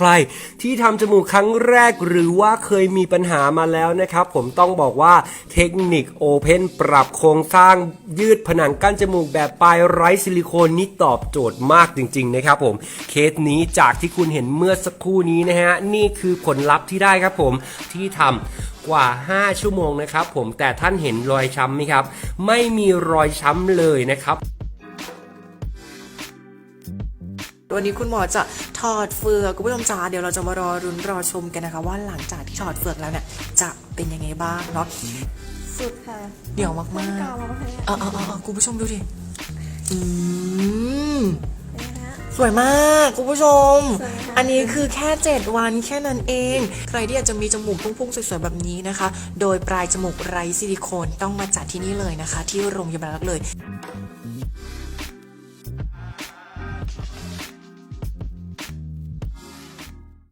ใคร ที่ทำจมูกครั้งแรกหรือว่าเคยมีปัญหามาแล้วนะครับ ผมต้องบอกว่าเทคนิคโอเพนปรับโครงสร้างยืดผนังกั้นจมูกแบบปลายไร้ซิลิโคนนี่ตอบโจทย์มากจริง ๆ นะครับผมเคสนี้จากที่คุณเห็นเมื่อสักครู่นี้นะฮะนี่คือผลลัพธ์ที่ได้ครับผมที่ทำกว่า 5 ชั่วโมงนะครับผมแต่ท่านเห็นรอยช้ำไหมครับ ไม่มีรอยช้ำเลยนะครับ วันนี้คุณหมอจะถอดเฟือกคุณผู้ชมจ๋าเดี๋ยวเราจะมารอรุนรอชมกันนะคะ ว่าหลังจากที่ถอดเฟือกแล้วเนี่ยจะเป็นยังไงบ้างเนาะสุดค่ะเดี๋ยวมากมันๆกาวมาให้เออเออเออเออคุณผู้ชมดูดิอืมเป็นไงนะสวยมากคุณผู้ชมสวยค่ะอันนี้คือแค่ 7 วันแค่นั้นเอง ใครที่อยากจะมีจมูกพุ่งๆ สวยๆ แบบนี้นะคะ โดยปลายจมูกไร้ซิลิโคนต้องมาจัดที่นี่เลยนะคะ ที่โรงพยาบาลรักเลย